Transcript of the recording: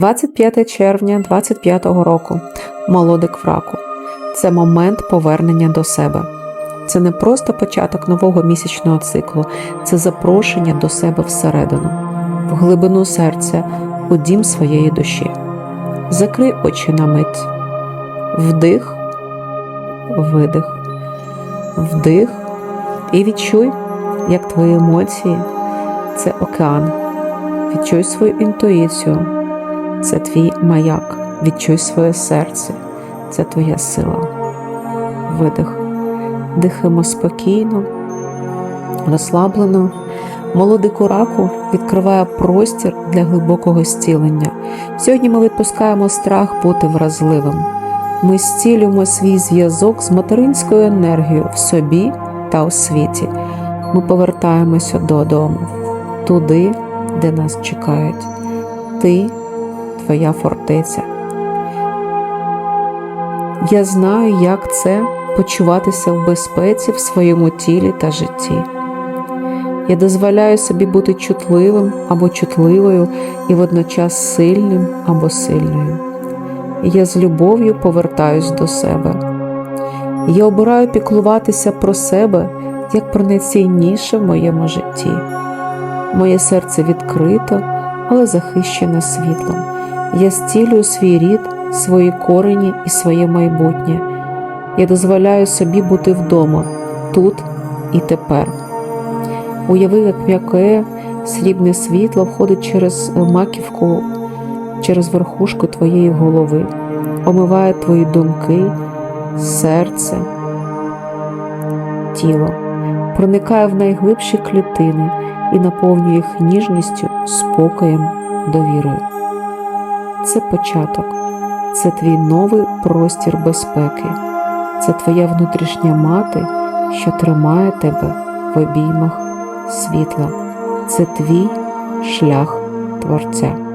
25 червня 25-го року. Молодик в раку. Це момент повернення до себе. Це не просто початок нового місячного циклу, це запрошення до себе всередину, в глибину серця, у дім своєї душі. Закрий очі на мить. Вдих, видих, вдих і відчуй, як твої емоції це океан. Відчуй свою інтуїцію, це твій маяк. Відчуй своє серце, це твоя сила. Видих. Дихаємо спокійно, розслаблено. Молодику раку відкриває простір для глибокого зцілення. Сьогодні ми відпускаємо страх бути вразливим. Ми зцілюємо свій зв'язок з материнською енергією в собі та у світі. Ми повертаємося додому, туди, де нас чекають. Ти твоя фортеця. Я знаю, як це почуватися в безпеці в своєму тілі та житті. Я дозволяю собі бути чутливим або чутливою і водночас сильним або сильною. Я з любов'ю повертаюсь до себе. Я обираю піклуватися про себе як про найцінніше в моєму житті. Моє серце відкрито, але захищене світлом. Я зцілюю свій рід, свої корені і своє майбутнє. Я дозволяю собі бути вдома, тут і тепер. Уяви, як м'яке срібне світло входить через маківку, через верхушку твоєї голови, омиває твої думки, серце, тіло, проникає в найглибші клітини і наповнює їх ніжністю, спокоєм, довірою. Це початок, це твій новий простір безпеки, це твоя внутрішня мати, що тримає тебе в обіймах світла. Це твій шлях Творця.